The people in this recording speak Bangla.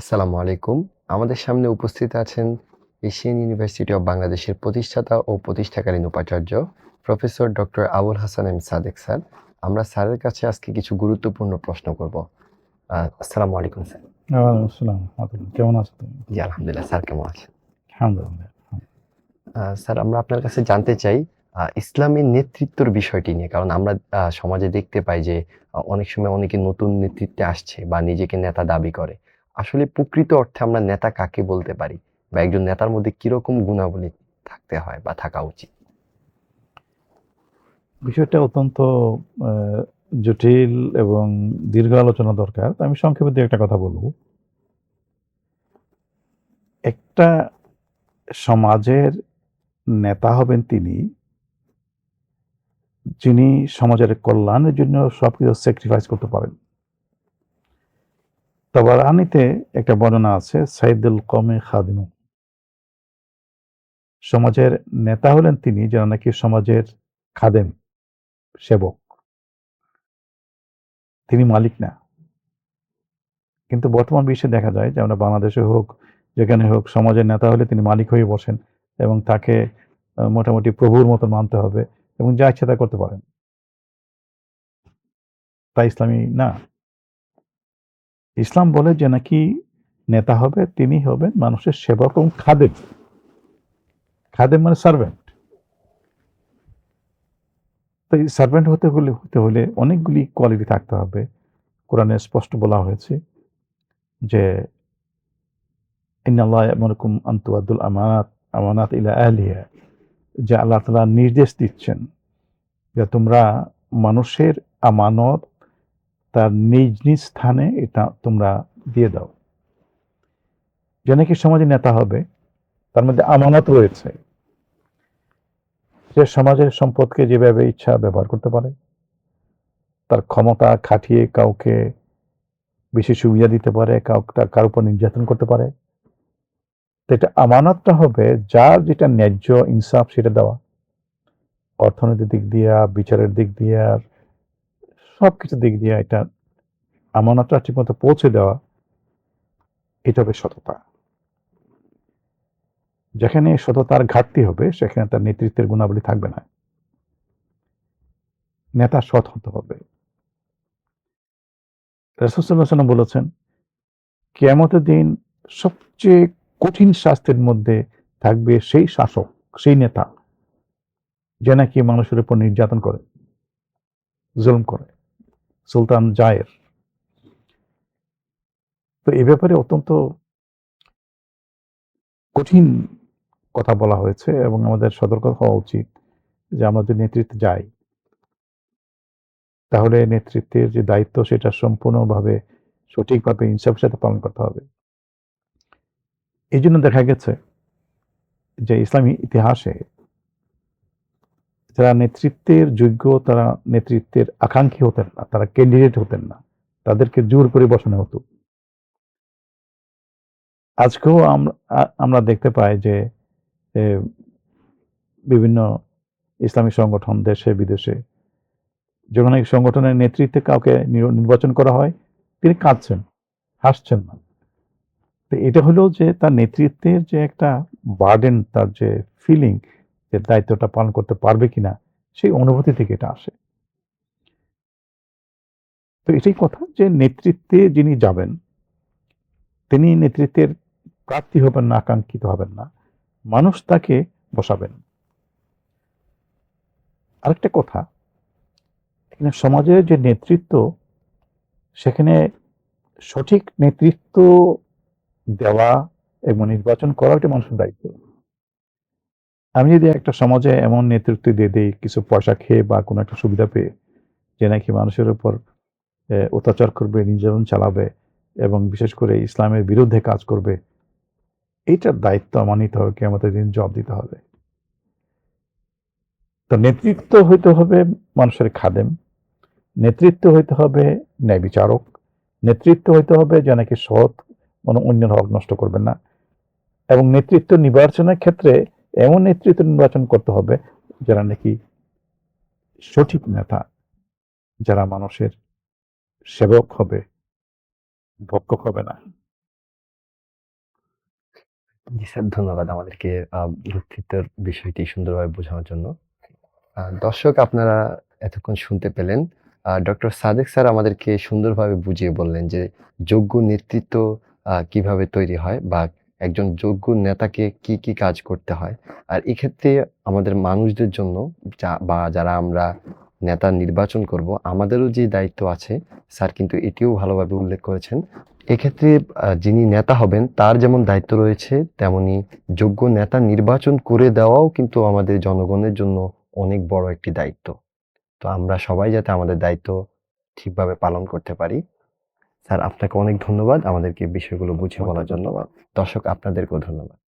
আসসালামু আলাইকুম। আমাদের সামনে উপস্থিত আছেন এশিয়ান ইউনিভার্সিটি অব বাংলাদেশের প্রতিষ্ঠাতা ও প্রতিষ্ঠাকালীন উপাচার্য professor doctor Abul Hasan M Sadek sir. আমরা স্যারের কাছে আজকে কিছু গুরুত্বপূর্ণ প্রশ্ন করব। আসসালামু আলাইকুম স্যার। কেমন আছো তুমি? জি, আলহামদুলিল্লাহ। স্যার কেমন আছেন? আলহামদুলিল্লাহ। স্যার আমরা আপনার কাছে জানতে চাই আ ইসলামী নেতৃত্বর বিষয়টি নিয়ে। কারণ আমরা সমাজে দেখতে পাই যে অনেক সময় অনেকে নতুন নেতৃত্বে আসছে বা নিজেকে নেতা দাবি করে। আসলে প্রকৃত অর্থে আমরা নেতা কাকে বলতে পারি? বা একজন নেতার মধ্যে কীরকম গুণাবলী থাকতে হয় বা থাকা উচিত? বিষয়টা অত্যন্ত জটিল এবং দীর্ঘ আলোচনা দরকার। আমি সংক্ষেপে ২ ১ টা কথা বলব। একটা সমাজের নেতা হবেন তিনি, যিনি সমাজের কল্যাণের জন্য সবকিছু স্যাক্রিফাইস করতে পারেন। তাবারানীতে একটা বর্ণনা আছে সাইদুল কমে খাদিমুন। সমাজের নেতা হলেন তিনি যারা নাকি সমাজের খাদেম, সেবক। তিনি মালিক না। কিন্তু বর্তমান বিশ্বে দেখা যায় যে আমরা বাংলাদেশে হোক, যেখানে হোক সমাজের নেতা হলে তিনি মালিক হয়ে বসেন এবং তাকে মোটামুটি প্রভুর মতো মানতে হবে এবং যা ইচ্ছা তা করতে পারেন। তা ইসলামী না। ইসলাম বলে যে নাকি নেতা হবে, তিনি হবেন মানুষের সেবক এবং খাদেম। খাদেম মানে সার্ভেন্ট। তো এই সার্ভেন্ট হতে হলে হতে হলে অনেকগুলি কোয়ালিটি থাকতে হবে। কোরআনে স্পষ্ট বলা হয়েছে যে, ইন্নাল্লাহা ইয়া'মুরুকুম আন তু'আদ্দুল আমানাত আমানাত ইলা আহলিহা যে আল্লাহ তাআলা নির্দেশ দিচ্ছেন যে তোমরা মানুষের আমানত তার নিজ, নিজ স্থানে এটা তোমরা দিয়ে দাও। যে নাকি সমাজে নেতা হবে তার মধ্যে আমানত রয়েছে। সে সমাজের সম্পদকে যেভাবে ইচ্ছা ব্যবহার করতে পারে। তার ক্ষমতা খাটিয়ে কাউকে বেশি সুবিধা দিতে পারে, কাউকে কার উপর নির্যাতন করতে পারে। তো এটা আমানতটা হবে যার যেটা ন্যায্য ইনসাফ সেটা দেওয়া। অর্থনৈতিক দিক দিয়া, বিচারের দিক দিয়া, সবকিছুর দিক দিয়ে এটা আমানতটা ঠিকমতো পৌঁছে দেওয়া এটা হবে সততা। যেখানে সততার ঘাটতি হবে সেখানে তার নেতৃত্বের গুণাবলী থাকবে না। নেতা সৎ হতে হবে। ওয়াসাল্লাম বলেছেন, কিয়ামতের দিন সবচেয়ে কঠিন শাস্তির মধ্যে থাকবে সেই শাসক, সেই নেতা যে নাকি মানুষের উপর নির্যাতন করে, জুলুম করে। সুলতান জায়ের। তো এ ব্যাপারে অত্যন্ত কঠিন কথা বলা হয়েছে এবং আমাদের সতর্ক হওয়া উচিত যে আমরা যদি নেতৃত্বে যাই, তাহলে নেতৃত্বের যে দায়িত্ব সেটা সম্পূর্ণভাবে সঠিকভাবে ইনসাফের সাথে পালন করতে হবে। এইজন্য দেখা গেছে যে ইসলামী ইতিহাসে যারা নেতৃত্বের যোগ্য তারা নেতৃত্বের আকাঙ্ক্ষী হতেন না, তারা ক্যান্ডিডেট হতেন না। তাদেরকে জোর করে বসানো হতো। আজকেও আমরা দেখতে পাই যে বিভিন্ন ইসলামী সংগঠন দেশে বিদেশে যখন এই সংগঠনের নেতৃত্বে কাউকে নির্বাচন করা হয় তিনি কাঁদছেন, হাসছেন না। তো এটা হলো যে তার নেতৃত্বের যে একটা বার্ডেন তার যে ফিলিং যে দায়িত্বটা পালন করতে পারবে কিনা সেই অনুভূতি থেকে এটা আসে। তো এটাই কথা যে নেতৃত্বে যিনি যাবেন তিনি নেতৃত্বের প্রার্থী হবেন না, আকাঙ্ক্ষিত হবেন না। মানুষ তাকে বসাবেন। আরেকটা কথা এখানে সমাজের যে নেতৃত্ব সেখানে সঠিক নেতৃত্ব দেওয়া এবং নির্বাচন করা এটা মানুষের দায়িত্ব। আমি যদি একটা সমাজে এমন নেতৃত্ব দিয়ে দিই কিছু পয়সা খেয়ে বা কোনো একটা সুবিধা পেয়ে যে নাকি মানুষের উপর অত্যাচার করবে, নির্যাতন চালাবে এবং বিশেষ করে ইসলামের বিরুদ্ধে কাজ করবে। এইটার দায়িত্ব আমার নিতে হবে কিয়ামতের দিন জবাব দিতে হবে। তো নেতৃত্ব হইতে হবে মানুষের খাদেম। নেতৃত্ব হইতে হবে ন্যায় বিচারক। নেতৃত্ব হইতে হবে যে নাকি সৎ কোনো অন্যের হক নষ্ট করবেন না। এবং নেতৃত্ব নির্বাচনের ক্ষেত্রে এমন নেতৃত্ব নির্বাচন করতে হবে যারা নাকি সঠিক নেতা, যারা মানুষের সেবক হবে, ভক্ষক হবে না। জি স্যার ধন্যবাদ আমাদেরকে নেতৃত্বের বিষয়টি সুন্দরভাবে বোঝানোর জন্য দর্শক আপনারা এতক্ষণ শুনতে পেলেন ডক্টর সাদেক স্যার আমাদেরকে সুন্দরভাবে বুঝিয়ে বললেন যে যোগ্য নেতৃত্ব কীভাবে তৈরি হয় বা একজন যোগ্য নেতাকে কি কি কাজ করতে হয়। আর এক্ষেত্রে আমাদের মানুষদের জন্য বা যারা আমরা নেতা নির্বাচন করব, আমাদেরও যে দায়িত্ব আছে, স্যার কিন্তু এটিও ভালোভাবে উল্লেখ করেছেন। এক্ষেত্রে যিনি নেতা হবেন, তার যেমন দায়িত্ব রয়েছে, তেমনি যোগ্য নেতা নির্বাচন করে দেওয়াও কিন্তু আমাদের জনগণের জন্য অনেক বড় একটি দায়িত্ব। তো আমরা সবাই যাতে আমাদের দায়িত্ব ঠিকভাবে পালন করতে পারি। স্যার আপনাকে অনেক ধন্যবাদ আমাদেরকে বিষয়গুলো বুঝে বলার জন্য। দর্শক আপনাদেরকেও ধন্যবাদ।